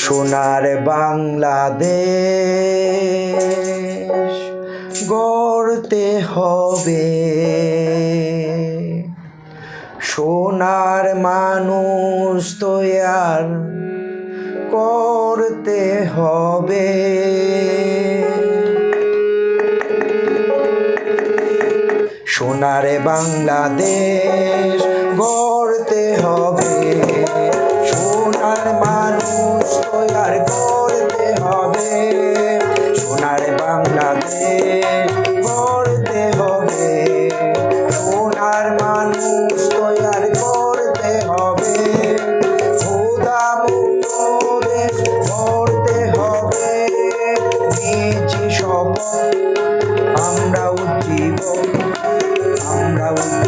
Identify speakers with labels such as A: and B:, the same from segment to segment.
A: সোনার বাংলাদেশ গড়তে হবে। সোনার মানুষ তৈয়ার করতে হবে। সোনার বাংলাদেশ গড়তে হবে। সোনার মানুষ আমরা উজ্জীবক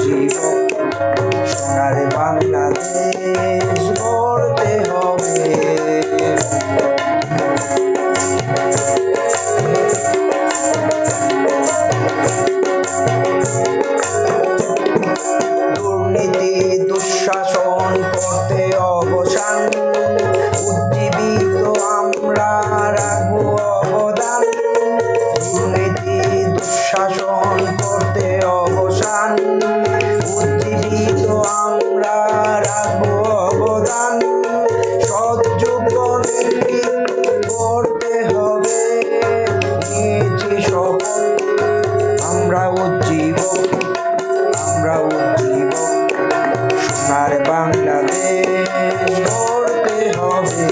A: আমরা উজ্জীবক আমরা উজ্জীবক সোনার বাংলাদেশ গড়তে হবে।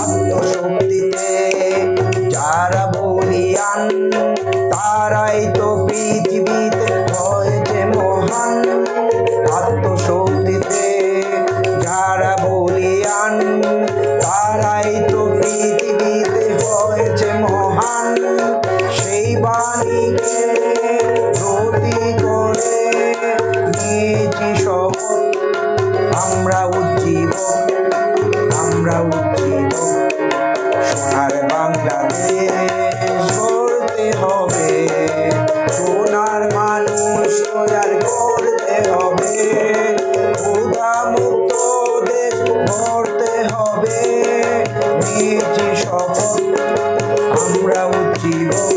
A: আত্মশক্তিতে তারাই তো পৃথিবীতে হয়েছে মহান। সেই বাণীকে রতি করে নিয়েছি শপথ। আমরা হবে। নিয়েছি শপথ আমরা উজ্জীবক